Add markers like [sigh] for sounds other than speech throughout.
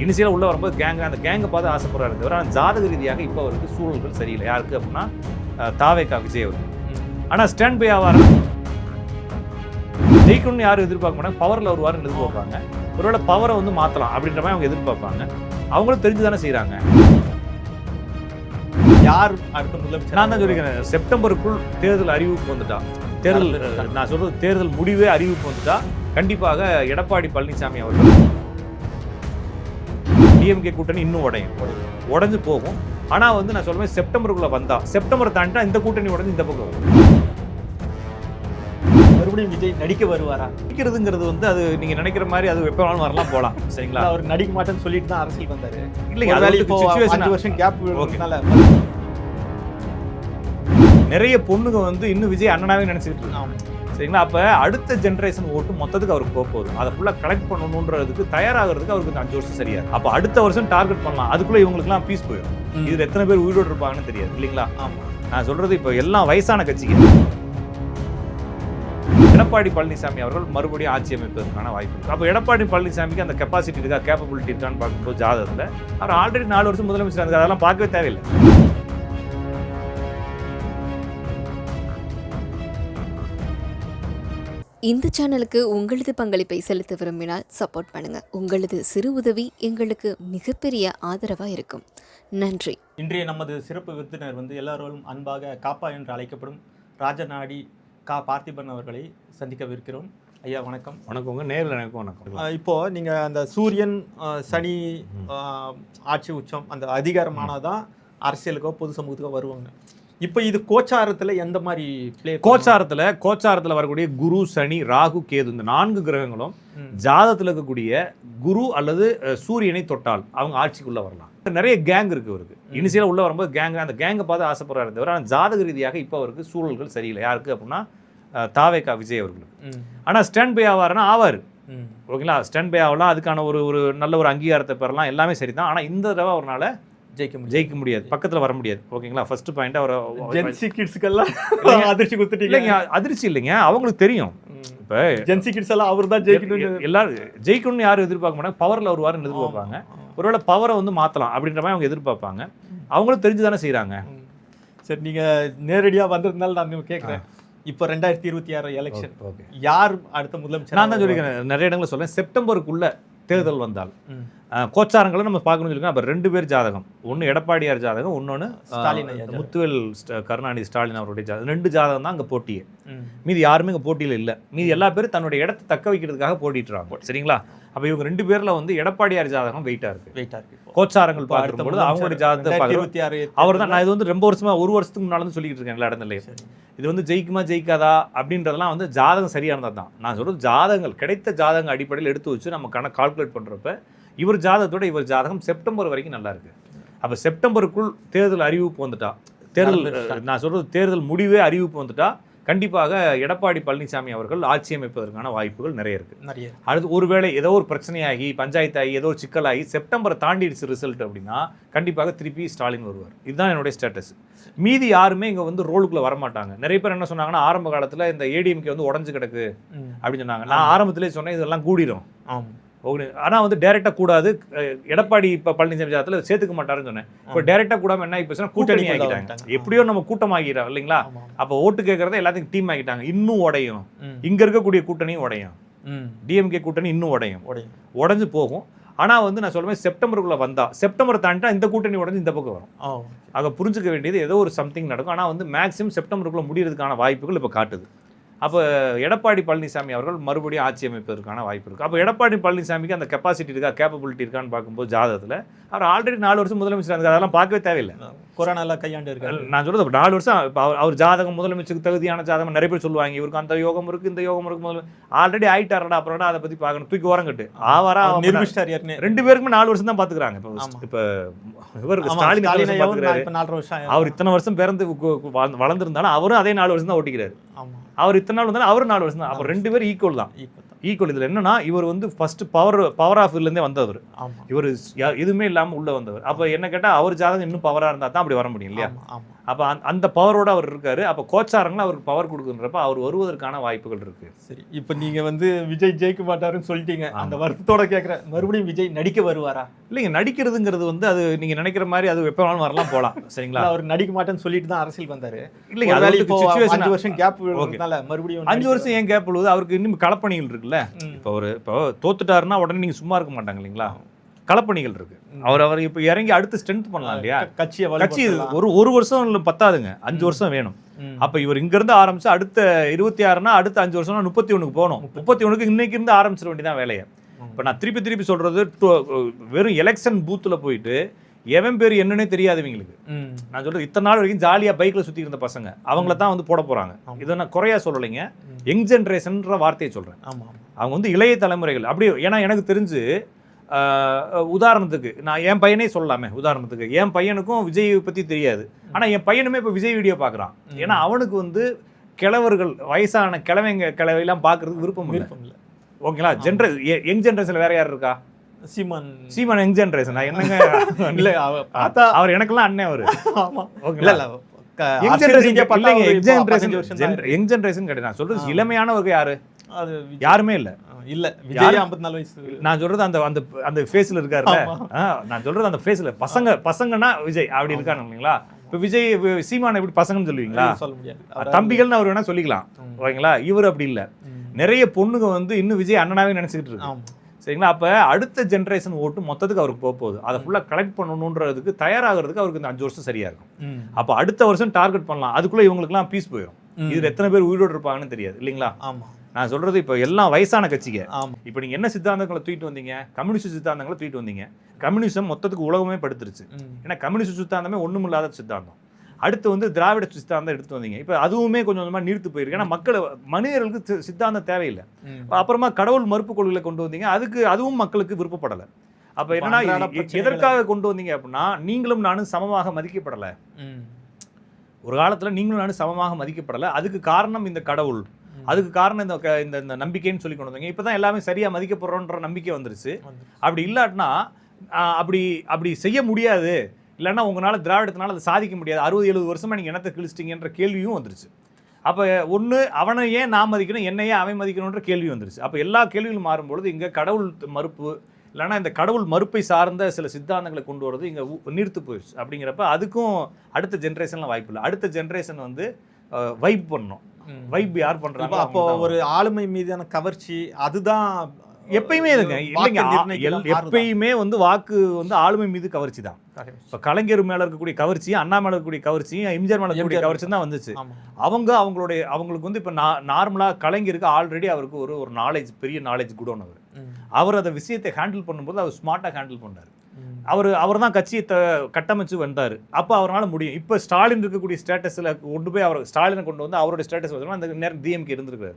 இனிஷியலாக உள்ள வரும்போது கேங் அந்த கேங்கை பார்த்து ஆசைப்படுறாரு தவிர ஆனால் ஜாதக ரீதியாக இப்போ அவருக்கு சூழல்கள் சரியில்லை. யாருக்கு அப்படின்னா அஹ், தாவேகா விஜய் அவர் ஆனால் ஸ்டாண்ட் பை ஆவார்? ஜெயிக்கணும்னு யாரும் எதிர்பார்க்க மாட்டாங்க. பவரில் வருவாருன்னு எதிர்பார்ப்பாங்க. ஒருவேளை பவரை வந்து மாற்றலாம் அப்படின்ற மாதிரி அவங்க எதிர்பார்ப்பாங்க. அவங்களும் தெரிஞ்சு தானே செய்கிறாங்க யார் அடுத்த முதலமைச்சர்? நான் தான் சொல்லிக்கிறேன். செப்டம்பருக்குள் தேர்தல் அறிவிப்பு வந்துட்டா. தேர்தல் நான் சொல்றது தேர்தல் முடிவே அறிவிப்பு வந்துட்டா. கண்டிப்பாக எடப்பாடி பழனிசாமி அவர்கள் டிஎம்கே கூட்டணி இன்னும் உடையும். உடைஞ்சு போகும். ஆனா வந்து நான் சொல்லுவேன் செப்டம்பருக்குள்ள வந்தா செப்டம்பர் தாண்டிட்டா இந்த கூட்டணி உடஞ்சு இந்த பக்கம் மறுபடியும் விஜய் நடிக்க வருவாரா? நிற்கிறதுங்கிறது வந்து அது நீங்க நினைக்கிற மாதிரி அது எப்போ வேணாலும் வரலாம் போகலாம் சரிங்களா? அவர் நடிக்க மாட்டேன்னு சொல்லிட்டு தான் அரசியல் வந்தாரு. இல்லைங்க அது ஒருவேளை வந்து இப்போ situation அஞ்சு வருஷம் கேப். விடுறதுனால. நிறைய பொண்ணுங்க வந்து இன்னும் விஜய் அண்ணனாவே நினைச்சிட்டு இருக்காங்க. சரிங்களா? அப்போ அடுத்த ஜென்ரேஷன் ஓட்டு மொத்தத்துக்கு அவருக்கு போக போகுது. அதை ஃபுல்லாக கலெக்ட் பண்ணணுன்றதுக்கு தயாராகிறதுக்கு அவருக்கு இந்த அஞ்சு வருஷம் சரியா அப்போ அடுத்த வருஷம் டார்கெட் பண்ணலாம். அதுக்குள்ள இவங்களுக்குலாம் பீஸ் போயிடும். இதுல எத்தனை பேர் உயிரோடு இருப்பாங்கன்னு தெரியாது இல்லைங்களா? நான் சொல்றது இப்போ எல்லாம் வயசான கட்சிக்கு எடப்பாடி பழனிசாமி அவர்கள் மறுபடியும் ஆட்சி அமைப்பதற்கான வாய்ப்பு இருக்கு. அப்போ எடப்பாடி பழனிசாமிக்கு அந்த கெப்பாசிட்டி இருக்கா? கேப்பபிலிட்டி இருக்கான்னு பார்க்கும்போது ஜாதகத்தில் அவர் ஆல்ரெடி நாலு வருஷம் முதலமைச்சர் அதெல்லாம் பார்க்கவே தேவையில்லை. இந்த சேனலுக்கு உங்களது பங்களிப்பை செலுத்த விரும்பினால் சப்போர்ட் பண்ணுங்க. உங்களது சிறு உதவி எங்களுக்கு மிகப்பெரிய ஆதரவா இருக்கும். நன்றி. இன்றைய நமது சிறப்பு விருந்தினர் வந்து எல்லாரோடும் அன்பாக காப்பா என்று அழைக்கப்படும் ராஜநாடி கா பார்த்திபன் அவர்களை சந்திக்கவிருக்கிறோம். ஐயா வணக்கம். வணக்கங்க. நேரில் எனக்கும் வணக்கம். அஹ் இப்போ நீங்க அந்த சூரியன் சனி ஆட்சி உச்சம் அந்த அதிகாரமானதான் அரசியலுக்கோ பொது சமூகத்துக்கோ வருவாங்க. இப்போ இது கோச்சாரத்துல எந்த மாதிரி பிளே கோச்சாரத்துல கோச்சாரத்துல வரக்கூடிய குரு சனி ராகு கேது இந்த நான்கு கிரகங்களும் ஜாதகத்துல இருக்கக்கூடிய குரு அல்லது சூரியனை தொட்டால் அவங்க ஆட்சிக்குள்ள வரலாம். நிறைய கேங் இருக்கு அவருக்கு இனிஷியலாக உள்ள வரும்போது கேங் அந்த கேங்கை பார்த்து ஆசைப்படுறாரு தவிர ஆனால் ஜாதக ரீதியாக இப்போ அவருக்கு சூழல்கள் சரியில்லை. யாருக்கு அப்படின்னா தாவேகா விஜய் அவர்களுக்கு. ஆனால் ஸ்டாண்ட் பை ஆவாருன்னா ஆவார். ஓகேங்களா? ஸ்டாண்ட் பை ஆகலாம். அதுக்கான ஒரு ஒரு நல்ல ஒரு அங்கீகாரத்தை பெறலாம். எல்லாமே சரி தான் ஆனால் இந்த தடவை அவரால் ஜெயிக்க முடியும் ஜெயிக்க முடியாது. பக்கத்தில் வர முடியாது. ஓகேங்களா? ஃபர்ஸ்ட் பாயிண்ட் அவர் ஜென்சி கிட்ஸ்க்கெல்லாம் அதிர்ச்சி கொடுத்துட்டீங்க. இல்லைங்க அதிர்ச்சி இல்லைங்க. அவங்களுக்கு தெரியும். இப்போ ஜென்சி கிட்ஸ் எல்லாம் அவர் தான் ஜெயிக்கணும்னு எல்லாரும் ஜெயிக்கணும்னு யாரும் எதிர்பார்க்க மாட்டாங்க. பவர்ல வருவாருன்னு எதிர்பார்ப்பாங்க. ஒருவேளை பவரை வந்து மாத்தலாம் அப்படின்ற மாதிரி அவங்க எதிர்பார்ப்பாங்க. அவங்களும் தெரிஞ்சு தானே செய்றாங்க. ம். சரி நீங்க நேரடியா வந்ததுனால நான் கேட்குறேன் இப்போ ரெண்டாயிரத்தி இருபத்தி ஆறு எலெக்ஷன் யார் அடுத்த முதலமைச்சர் நான் தான் சொல்லிக்கிறேன். நிறைய இடங்களில் சொல்றேன். செப்டம்பருக்குள்ள தேர்தல் வந்தால் கோச்சாரங்களை நம்ம பார்க்கணும்னு சொல்லிருக்கோம் அப்போ ரெண்டு பேர் ஜாதகம். ஒன்று எடப்பாடியார் ஜாதகம் இன்னொன்று ஸ்டாலின். முத்துவேல் கருணாநிதி ஸ்டாலின் அவருடைய ஜாதகம். ரெண்டு ஜாதகம் தான் அங்கே போட்டியே. மீதி யாருமே இங்கே போட்டியில் இல்லை. மீதி எல்லா பேரும் தன்னுடைய இடத்தை தக்க வைக்கிறதுக்காக போட்டிட்டுறாங்க சரிங்களா? அப்போ இவங்க ரெண்டு பேர்ல வந்து எடப்பாடியார் ஜாதகம் வெயிட்டாக இருக்கு. வெயிட்டா இருக்கு இப்போ. கோச்சாரங்கள் பார்க்கும்பொழுது அவங்களுடைய ஜாதகத்தை பார்க்குறோம் அவர் தான் நான் இது வந்து ரொம்ப வருஷமா ஒரு வருஷத்துக்கு முன்னால சொல்லிட்டு இருக்கேன் எல்லா இடத்துலயும். இது வந்து ஜெயிக்குமா ஜெயிக்காதா அப்படின்றதெல்லாம் வந்து ஜாதகம் சரியானதா தான் நான் சொல்றது ஜாதகங்கள் கிடைத்த ஜாதகம் அடிப்படையில் எடுத்து வச்சு நம்ம கணக்கு கால்குலேட் பண்றப்ப இவர் ஜாதகத்தோட இவர் ஜாதகம் செப்டம்பர் வரைக்கும் நல்லா இருக்கு. அப்ப செப்டம்பருக்குள் தேர்தல் அறிவிப்பு வந்துட்டா. தேர்தல்? நான் சொல்றது தேர்தல் முடிவே அறிவிப்பு வந்துட்டா கண்டிப்பாக எடப்பாடி பழனிசாமி அவர்கள் ஆட்சி அமைப்பதற்கான வாய்ப்புகள் நிறைய இருக்கு. நிறைய அடுத்து ஒருவேளை ஏதோ ஒரு பிரச்சனையாகி பஞ்சாயத்தாகி ஏதோ ஒரு சிக்கலாகி செப்டம்பரை தாண்டிடுச்சு ரிசல்ட் அப்படின்னா கண்டிப்பாக திருப்பி ஸ்டாலின் வருவார். இதுதான் என்னுடைய ஸ்டேட்டஸ் மீதி யாருமே இங்கே வந்து ரோலுக்குள்ள வரமாட்டாங்க. நிறைய பேர் என்ன சொன்னாங்கன்னா ஆரம்ப காலத்தில் இந்த ஏடிஎம்கே வந்து உடஞ்சு கிடக்கு. அப்படின்னு சொன்னாங்க. நான் ஆரம்பத்திலே சொன்னேன் இதெல்லாம் கூடிரும். ஆமா. ஆனால் வந்து டைரெக்டாக கூடாது. எடப்பாடி இப்போ பழனிசாமி ஜாதத்தில் சேர்த்துக்க மாட்டாருன்னு சொன்னேன். இப்போ டைரெக்டாக கூடாம என்ன இப்போ கூட்டணி ஆகிட்டாங்க. எப்படியோ நம்ம கூட்டமாகிட்டோம் இல்லைங்களா? ஆமா அப்போ ஓட்டு கேட்கறத எல்லாத்துக்கும் டீம் ஆகிட்டாங்க இன்னும் உடையும். இங்கே இருக்கக்கூடிய கூட்டணியும் உடையும். டிஎம்கே கூட்டணி இன்னும் உடையும். உடையும். உடஞ்சு போகும். ஆனால் வந்து நான் சொல்லுவேன் செப்டம்பருக்குள்ள வந்தா செப்டம்பர் தாண்டிட்டா இந்த கூட்டணி உடஞ்சு இந்த பக்கம் வரும். ஆக புரிஞ்சுக்க வேண்டியது ஏதோ ஒரு சம்திங் நடக்கும். ஆனால் வந்து மேக்ஸிமம் செப்டம்பருக்குள்ள முடியறதுக்கான வாய்ப்புகள் இப்போ காட்டுது. அப்போ எடப்பாடி பழனிசாமி அவர்கள் மறுபடியும் ஆட்சி அமைப்பதற்கான வாய்ப்பு இருக்குது அப்போ எடப்பாடி பழனிசாமிக்கு அந்த கெப்பாசிட்டி இருக்கா கேப்பபிலிட்டி இருக்கான்னு பார்க்கும்போது ஜாதகத்தில் அவர் ஆல்ரெடி நாலு வருஷம் முதலமைச்சர் அதெல்லாம் பார்க்கவே தேவையில்லை. கொரோனால கையாண்டு இருக்காரு நான் சொல்றது நாலு வருஷம் இப்போ அவர் அவர் ஜாதகம் முதலமைச்சருக்கு தகுதியான ஜாதகம் நிறைய பேர் சொல்லுவாங்க இவருக்கு அந்த யோகம் இருக்கு இந்த யோகம் இருக்கு முதல்ல ஆல்ரெடி ஆயிட்டாரடா அப்புறம் அதை பத்தி பார்க்கணும்? தூக்கி ஆவாரா அவர் ஆவாரா? ஏற்கனவே. ரெண்டு பேருக்குமே நாலு வருஷம் தான் பாத்துக்கிறாங்க. இப்போ இவருக்கு ஸ்டாலின் நாலரை வருஷம். அவர் இத்தனை வருஷம் பிறந்து வளர்ந்திருந்தாலும் அவரும் அதே நாலு வருஷம் தான் ஓட்டிக்கிறாரு. அவர் இத்தனை நாள் வந்தாலும் அவரும் நாலு வருஷம் தான். அப்போ ரெண்டு பேரும் ஈக்குவல் தான். ஈக்குவல் இதுல என்னன்னா இவர் வந்து ஃபர்ஸ்ட் பவர் பவர் ஆஃப் இருந்தே வந்தவர். இவர் எதுவுமே இல்லாம உள்ள வந்தவர். அப்போ என்ன கேட்டா அவர் ஜாதகம் இன்னும் பவரா இருந்தா தான் அப்படி வர முடியும் இல்லையா? ஆமா, அப்போ அந்த பவரோட அவர் இருக்காரு. அப்போ கோச்சாரங்களும் அவருக்கு பவர் கொடுக்குன்றப்ப அவர் வருவதற்கான வாய்ப்புகள் இருக்கு. சரி இப்போ நீங்க வந்து விஜய் ஜெயிக்க மாட்டாருன்னு சொல்லிட்டீங்க. அந்த வருத்தத்தோட கேட்குறேன் மறுபடியும் விஜய் நடிக்க வருவாரா? இல்லைங்க நடிக்கிறதுங்கிறது வந்து அது நீங்க நினைக்கிற மாதிரி அது எப்போ வேணாலும் வரலாம் போகலாம் சரிங்களா? அவர் நடிக்க மாட்டேன்னு சொல்லிட்டு தான் அரசியல் வந்தாரு. இல்லைங்க ஒருவேளை அது இப்போ சுச்சுவேஷன் அஞ்சு வருஷம் கேப் விழுறதுனால மறுபடியும் அஞ்சு வருஷம் ஏன் கேப் விழுவுது அவருக்கு இன்னும் களப்பணிகள் இருக்குல்ல. இப்போ ஒரு இப்போ தோத்துட்டாருன்னா உடனே நீங்க சும்மா இருக்க மாட்டாங்க இல்லைங்களா? களப்பணிகள் இருக்கு. அவர் அவர் இப்போ இறங்கி அடுத்து ஸ்ட்ரென்த் பண்ணலாம் இல்லையா? கட்சியை கட்சி. ஒரு ஒரு வருஷம் பத்தாதுங்க. அஞ்சு வருஷம் வேணும். அப்ப இவர் இங்க இருந்து ஆரம்பிச்சு அடுத்த இருபத்தி ஆறுனா அடுத்த அஞ்சு வருஷம்னா முப்பத்தி ஒண்ணுக்கு போகணும். முப்பத்தி ஒண்ணுக்கு இன்னைக்கு இருந்து ஆரம்பிச்சிட வேண்டியதான் வேலையை. இப்போ நான் திருப்பி திருப்பி சொல்றது வெறும் எலெக்ஷன் பூத்துல போயிட்டு எவன் பேர் என்னன்னே தெரியாது இவங்களுக்கு. நான் சொல்றது இத்தனை நாள் வரைக்கும் ஜாலியா பைக்ல சுத்தி இருந்த பசங்க. அவங்கள தான் வந்து போட போறாங்க. இதை நான் குறையா சொல்லலைங்க. யங் ஜென்ரேஷன்ன்ற வார்த்தையை ஆமா. அவங்க வந்து இளைய தலைமுறைகள். அப்படி ஏன்னா எனக்கு தெரிஞ்சு உதாரணத்துக்கு நான் என் பையனே சொல்லலாமே உதாரணத்துக்கு. என் பையனுக்கும் விஜய் பத்தி தெரியாது. ஆனா என் பையனுமே இப்போ விஜய் வீடியோ பார்க்கறான். ஏன்னா அவனுக்கு வந்து கிழவர்கள் வயசான கிழவைங்க கிழவையெல்லாம் பார்க்கறதுக்கு விருப்பம் விருப்பம் இல்ல. ஓகேங்களா? ஜென்ரே யங் ஜென்ரேஷன்ல வேற யார் இருக்கா? சீமான். சீமான் யங் ஜென்ரேஷன் என்னங்க? [laughs] இல்ல பார்த்தா அவர் எனக்கெல்லாம் அண்ணன் அவரு. ஆமா. இல்ல ஓகேங்களா யங் ஜென்ரேஷன் யங் ஜென்ரேஷன் 15 வருஷம் தான் யங் ஜென்ரேஷன் கிடையாது. நான் சொல்றது ஆ. இளமையானவருக்கு யாரு. யாருமே இல்ல. இல்ல விஜய் 54 வயசு. நான் சொல்றது அந்த அந்த அந்த ஃபேஸ்ல இருக்காருல்ல? நான் சொல்றது அந்த ஃபேஸ்ல பசங்க பசங்கன்னா விஜய் அப்படி இருக்காங்க இல்லைங்களா? இப்போ விஜய் சீமானை எப்படி பசங்கன்னு சொல்லுவீங்களா? சொல்ல முடியாது. தம்பிகள்னு அவர் வேணா சொல்லிக்கலாம். ஓகேங்களா? இவர் அப்படி இல்ல. நிறைய பொண்ணுங்க வந்து இன்னும் விஜய் அண்ணனாவே நினைச்சிட்டு இருக்கு. சரிங்களா? அப்ப அடுத்த ஜென்ரேஷன் ஓட்டு மொத்தத்துக்கு அவருக்கு போக போகுது. அதை ஃபுல்லா கலெக்ட் பண்ணணுன்றதுக்கு தயாராகிறதுக்கு அவருக்கு இந்த அஞ்சு வருஷம் சரியா இருக்கும். அப்ப அடுத்த வருஷம் டார்கெட் பண்ணலாம். அதுக்குள்ள இவங்களுக்குலாம் பீஸ் போயிடும். இதுல எத்தனை பேர் உயிரோடு இருப்பாங்கன்னு தெரியாது. இல்லைங்களா? ஆமா. நான் சொல்றது இப்போ எல்லாம் வயசான கட்சிங்க. ஆமா. இப்போ நீங்க என்ன சித்தாந்தங்களை தூக்கிட்டு வந்தீங்க? கம்யூனிஸ்ட் சித்தாந்தங்களை தூக்கிட்டு வந்தீங்க. கம்யூனிசம் மொத்தத்துக்கு உலகமே படுத்துருச்சு. ஏன்னா கம்யூனிஸ்ட் சித்தாந்தமே ஒண்ணுமில்லாத சித்தாந்தம். அடுத்து வந்து திராவிட சித்தாந்தம் எடுத்து வந்தீங்க. இப்போ அதுவுமே கொஞ்சம் கொஞ்சமா நீர்த்து போயிருக்கு. ஏன்னா மக்கள் மனிதர்களுக்கு சித்தாந்தம் தேவையில்லை. அப்புறமா கடவுள் மறுப்பு கொள்கைகளை கொண்டு வந்தீங்க. அதுக்கு அதுவும் மக்களுக்கு விருப்பப்படலை. அப்ப என்னன்னா எதற்காக கொண்டு வந்தீங்க அப்படின்னா நீங்களும் நானும் சமமாக மதிக்கப்படலை. ஒரு காலத்துல நீங்களும் நானும் சமமாக மதிக்கப்படலை. அதுக்கு காரணம் இந்த கடவுள். அதுக்கு காரணம் இந்த இந்த இந்த நம்பிக்கைன்னு சொல்லி கொண்டு வந்தீங்க. இப்பதான் எல்லாமே சரியா மதிக்கப்படுறோன்ற நம்பிக்கை வந்துருச்சு. வந்து. அப்படி இல்லாட்டினா அப்படி அப்படி செய்ய முடியாது. இல்லைன்னா உங்களால திராவிடத்தினால அதை சாதிக்க முடியாது. அறுபது எழுபது வருஷமா நீங்க என்னத்தை கிழிச்சிட்டீங்கன்ற கேள்வியும் வந்துருச்சு. அப்போ ஒன்று அவனை ஏன் நான் மதிக்கணும் என்னை ஏன் அவன் மதிக்கணுன்ற கேள்வி வந்துருச்சு. அப்போ எல்லா கேள்விகளும் மாறும்பொழுது இங்கே கடவுள் மறுப்பு இல்லைன்னா இந்த கடவுள் மறுப்பை சார்ந்த சில சித்தாந்தங்களை கொண்டு வரது இங்கே நீர்த்து போயிடுச்சு. அப்படிங்கிறப்ப அதுக்கும் அடுத்த ஜென்ரேஷன்லாம் வாய்ப்பு இல்லை. அடுத்த ஜென்ரேஷன் வந்து வைப் பண்ணணும் ம். வைப் யார் இப்ப பண்ணுறாங்க அப்போ ஒரு ஆளுமை மீதான கவர்ச்சி அதுதான் எப்பயுமே இதுங்க இல்லைங்க? எப்பயுமே வந்து வாக்கு வந்து ஆளுமை மீது கவர்ச்சி தான். இப்போ கலைஞர் மேல இருக்கக்கூடிய கவர்ச்சியும் அண்ணா மேல இருக்கக்கூடிய கவர்ச்சியும் எம்ஜிஆர் மேல இருக்கக்கூடிய கவர்ச்சி தான் வந்துச்சு. அவங்க அவங்களுடைய அவங்களுக்கு வந்து இப்போ நார்மலாக கலைஞருக்கு ஆல்ரெடி அவருக்கு ஒரு ஒரு நாலேஜ் பெரிய நாலேஜ் குடோன் அவர். அவர் அதை விஷயத்தை ஹேண்டில் பண்ணும்போது அவர் ஸ்மார்ட்டாக ஹேண்டில் பண்ணார். அவர் அவர் தான் கட்சியை த- கட்டமைச்சு வந்தார். அப்போ அவரால் முடியும். இப்போ ஸ்டாலின் இருக்கக்கூடிய ஸ்டேட்டஸில் கொண்டு போய் அவர் ஸ்டாலினை கொண்டு வந்து அவருடைய ஸ்டேட்டஸ் வச்சோம்னா அந்த நேரம் டிஎம்கே இருந்திருக்காரு.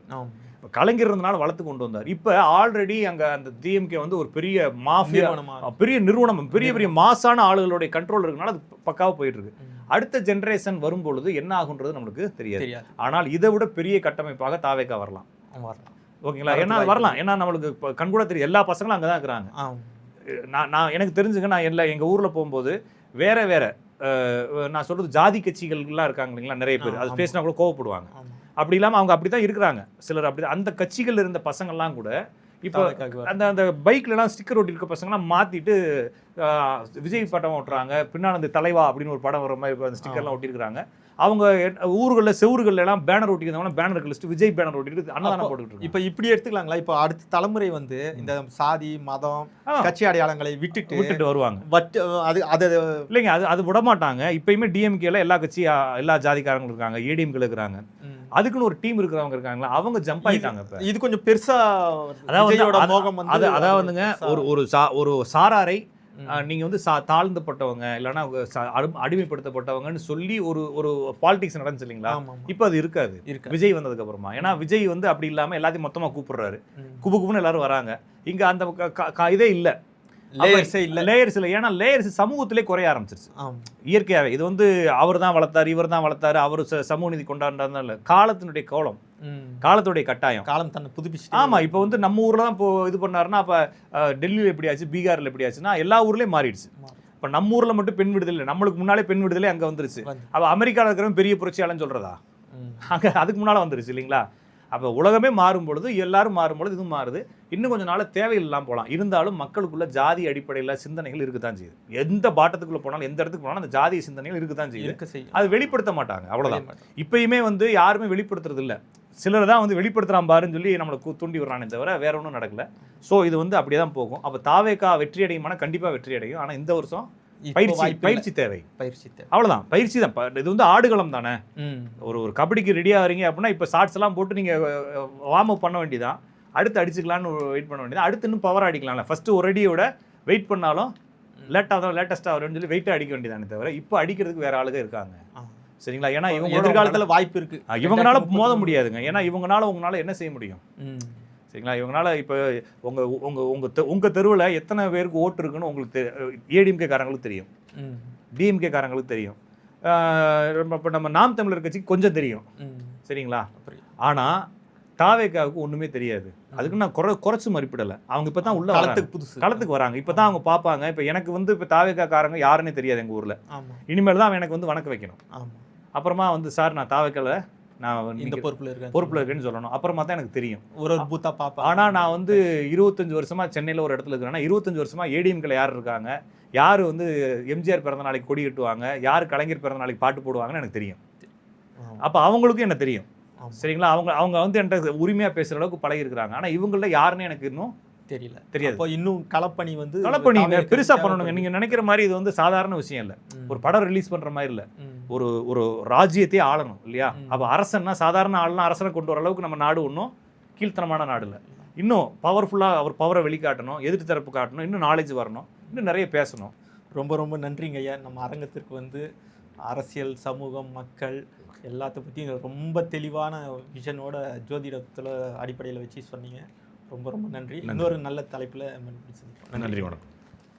இப்போ கலைஞர் இருந்தனால வளர்த்து கொண்டு வந்தார். இப்போ ஆல்ரெடி அங்கே அந்த டிஎம்கே வந்து ஒரு பெரிய மாஃபியா. பெரிய நிறுவனம் பெரிய பெரிய மாசான ஆளுகளுடைய கண்ட்ரோல் இருக்கனால அது பக்காவாக போயிட்டு இருக்கு. அடுத்த ஜென்ரேஷன் வரும்பொழுது என்ன ஆகுன்றது நம்மளுக்கு தெரியாது. ஆனால் இதை விட பெரிய கட்டமைப்பாக தாவேக்கா வரலாம். வரலாம். ஓகேங்களா? ஏன்னா வரலாம். ஏன்னா நம்மளுக்கு கண்கூட தெரியும். எல்லா பசங்களும் அங்கே தான் இருக்கிறாங்க. நான் நான் எனக்கு தெரிஞ்சுங்க நான் எல்லா எங்கள் ஊரில் போகும்போது வேற வேற நான் சொல்றது ஜாதி கட்சிகள்லாம் இருக்காங்க இல்லைங்களா நிறைய பேர் அது. பேசினா கூட கோவப்படுவாங்க. அப்படி இல்லாமல் அவங்க அப்படி தான் இருக்கிறாங்க சிலர் அப்படி அந்த கட்சிகள் இருந்த பசங்கள்லாம் கூட இப்போ. அந்த அந்த பைக்லலாம் ஸ்டிக்கர் ஒட்டி இருக்க பசங்கலாம் மாற்றிட்டு விஜய் படம் ஓட்டுறாங்க பின்னால் அந்த தலைவா அப்படின்னு ஒரு படம் வர மாதிரி இப்ப அந்த ஸ்டிக்கர்லாம் ஒட்டியிருக்காங்க அவங்க ஊர்களில் எல்லாம் பேனர் ஒட்டிக்கிறவங்க பேனர் லிஸ்ட் விஜய் பேனர் ஒட்டிட்டு அன்னதானம் போட்டுக்கிட்டு இருக்காங்க. இப்ப இப்படி எடுத்துக்கலாங்களா? இப்போ அடுத்த தலைமுறை வந்து இந்த சாதி மதம். கட்சி அடையாளங்களை விட்டுட்டு விட்டுட்டு வருவாங்க. வட் அது அது இல்லைங்க அது அது விட மாட்டாங்க இப்பயுமே டிஎம்கேல எல்லா கட்சி எல்லா ஜாதிக்காரங்களும் இருக்காங்க ஏடிஎம்கள் இருக்கிறாங்க. ம். அதுக்குன்னு ஒரு டீம் இருக்கிறவங்க இருக்காங்களா? அவங்க ஜம்ப் ஆயிட்டாங்க இது கொஞ்சம் பெருசா அதாவது விஜயோட அது- மோகம் வந்து அது அதாவது அது வந்துங்க பெருசா- ஒரு ஒரு சா ஒரு சாராரை ம். அஹ், நீங்க வந்து சா தாழ்ந்தப்பட்டவங்க அடி- அடிமைப்படுத்தப்பட்டவங்கன்னு சொல்லி ஒரு ஒரு பாலிடிக்ஸ் நடந்துச்சு இல்லைங்களா. இப்போ அது இருக்காது. இருக்கு விஜய் வந்ததுக்கு அப்புறமா ஏன்னா விஜய் வந்து அப்படி இல்லாம எல்லாத்தையும் மொத்தமா கூப்பிடுறாரு. குபு குபுன்னு எல்லாரும் வராங்க. இங்க அந்த இதே இல்ல. லேயர்ஸே இல்ல. லேயர்ஸ் இல்ல. ஏன்னா லேயர்ஸ் சமூகத்திலே குறைய ஆரம்பிச்சிருச்சு. ஆமா. இயற்கையாவே. இது வந்து அவர் தான் வளர்த்தாரு இவர் தான் வளர்த்தாரு அவர் சமூக நீதி கொண்டாடுறாருன்னு இல்ல. காலத்தினுடைய கோலம். காலத்துடைய கட்டாயம். காலம் தன்னை புதுப்பிச்சு ஆமா இப்போ வந்து நம்ம ஊர்ல தான் இப்போ இது பண்ணாருன்னா அப்ப டெல்லியில எப்படி ஆச்சு பீகார்ல எப்படி ஆச்சுன்னா எல்லா ஊர்லயும் மாறிடுச்சு. இப்போ நம்ம ஊர்ல மட்டும் பெண் விடுதலை இல்லை. நம்மளுக்கு முன்னாலே பெண் விடுதலை அங்க வந்துருச்சு. வந்து. அப்ப அமெரிக்கால இருக்கிறவன் பெரிய புரட்சியாளன்னு சொல்றதா? ம். அங்க அதுக்கு முன்னால வந்துருச்சு இல்லைங்களா? அப்ப உலகமே மாறும் பொழுது எல்லாரும் மாறும் பொழுது இதுவும் மாறுது. இன்னும் கொஞ்சம் நாள் தேவையில்லாம் போகலாம் இருந்தாலும் மக்களுக்குள்ள ஜாதி அடிப்படையில் சிந்தனைகள் இருக்குதான் செய்யுது. எந்த பாட்டத்துக்குள்ள போனாலும் எந்த இடத்துக்கு போனாலும் அந்த ஜாதிய சிந்தனைகள் செய்யுது. இருக்க செய்யும். அது வெளிப்படுத்த மாட்டாங்க. மாட்டோம். இப்பயுமே வந்து யாருமே வெளிப்படுத்துறது இல்ல சிலர் தான் வந்து வெளிப்படுத்துறான் பாருன்னு சொல்லி நம்மளை தூண்டி விடுறானே தவிர வேற ஒன்றும் நடக்கல. ஸோ இது வந்து அப்படியே தான் போகும். அப்போ தாவேக்கா வெற்றி அடையுமானா கண்டிப்பா வெற்றி அடையும் ஆனா இந்த வருஷம் பயிற்சி. பயிற்சி தேவை. பயிற்சி தேவை. அவ்வளவுதான். பயிற்சி தான். இது வந்து ஆடுகளம் தானே. ஒரு ஒரு கபடிக்கு ரெடி ஆகிறீங்க அப்படின்னா இப்போ ஷார்ட்ஸ் எல்லாம் போட்டு நீங்க வார்ம் அப் பண்ண வேண்டியதான் அடுத்து அடிச்சுக்கலாம்னு வெயிட் பண்ண வேண்டியது அடுத்து இன்னும் பவர் அடிக்கலாம்ல. ஃபர்ஸ்ட் ஒரு அடியோட வெயிட் பண்ணாலும் லேட்டாக தான் லேட்டஸ்ட்டாக வரும்னு சொல்லி வெயிட்டாக அடிக்க வேண்டியதானே தவிர இப்போ அடிக்கிறதுக்கு வேற ஆளுங்க இருக்காங்க. சரிங்களா? ஏன்னா இவங்க எதிர்காலத்துல வாய்ப்பு இருக்கு. ரெண்டாயிரத்தி மோத முடியாதுங்க. ஏன்னா இவங்கனால உங்களால என்ன செய்ய முடியும். சரிங்களா? இவங்கனால இப்போ உங்க உங்க உங்க தெ- உங்க தெருவில் எத்தனை பேருக்கு ஓட்டு இருக்குன்னு உங்களுக்கு ஏடிஎம்கே காரங்களுக்கு தெரியும். டிஎம்கே காரங்களுக்கு தெரியும். இப்போ நம்ம நாம் தமிழர் கட்சிக்கு கொஞ்சம் தெரியும். சரிங்களா? புரியுது. ஆனா தாவேக்காவுக்கு ஒண்ணுமே தெரியாது. அதுக்கு நான் குறை குறைச்சு மதிப்பிடல அவங்க இப்போ தான் உள்ள. களத்துக்கு புதுசு. களத்துக்கு வராங்க. இப்போ தான் அவங்க பார்ப்பாங்க இப்போ எனக்கு வந்து இப்போ தாவேக்கா காரங்க யாருன்னே தெரியாது எங்க ஊர்ல. இனிமேல் தான் அவன் எனக்கு வந்து வணக்கம் வைக்கணும். அப்புறமா வந்து சார் நான் தாவேக்கால நான் இந்த பொறுப்புல இருக்க பொறுப்புல இருக்கேன்னு சொல்லணும். அப்புறமா தான் எனக்கு தெரியும். ஒரு ஒரு பூத்தா பாப்பா ஆனா நான் வந்து இருபத்தஞ்சு வருஷமா சென்னையில ஒரு இடத்துல இருக்கிறேன்னா இருபத்தஞ்சு வருஷமா ஏடிஎம்கில் யார் இருக்காங்க? யார் வந்து எம்ஜிஆர் பிறந்த நாளைக்கு கொடி கட்டுவாங்க? யார் கலைஞர் பிறந்த நாளைக்கு பாட்டு போடுவாங்கன்னு எனக்கு தெரியும். அப்போ அவங்களுக்கும் என்ன தெரியும். சரிங்களா? அவங்க அவங்க வந்து என்கிட்ட உரிமையா பேசுற அளவுக்கு பழகி இருக்கிறாங்க ஆனா இவங்கள யாருன்னு எனக்கு இன்னும் தெரியல. தெரியாது. இன்னும் களப்பணி வந்து களப்பணி பெருசா பண்ணணுங்க. நீங்க நினைக்கிற மாதிரி இது வந்து சாதாரண விஷயம் இல்ல. ஒரு படம் ரிலீஸ் பண்ற மாதிரி இல்ல. ஒரு ஒரு ராஜ்யத்தையே ஆளணும் இல்லையா. அப்ப அரசன்னா சாதாரண ஆளுனா அரசனை கொண்டு வர அளவுக்கு நம்ம நாடு ஒன்றும் கீழ்த்தனமான நாடு இல்ல. இன்னும் பவர்ஃபுல்லா அவர் பவரை வெளிக்காட்டணும் எதிர்த்து தரப்பு காட்டணும் இன்னும் நாலேஜ் வரணும் இன்னும் நிறைய பேசணும். ரொம்ப ரொம்ப நன்றிங்க ஐயா. நம்ம அரங்கத்திற்கு வந்து அரசியல் சமூகம் மக்கள் எல்லாத்த பற்றியும் ரொம்ப தெளிவான விஷனோட ஜோதிடத்தில் அடிப்படையில் வச்சு சொன்னீங்க. ரொம்ப ரொம்ப நன்றி. இன்னொரு நல்ல தலைப்பில். நன்றி வணக்கம்.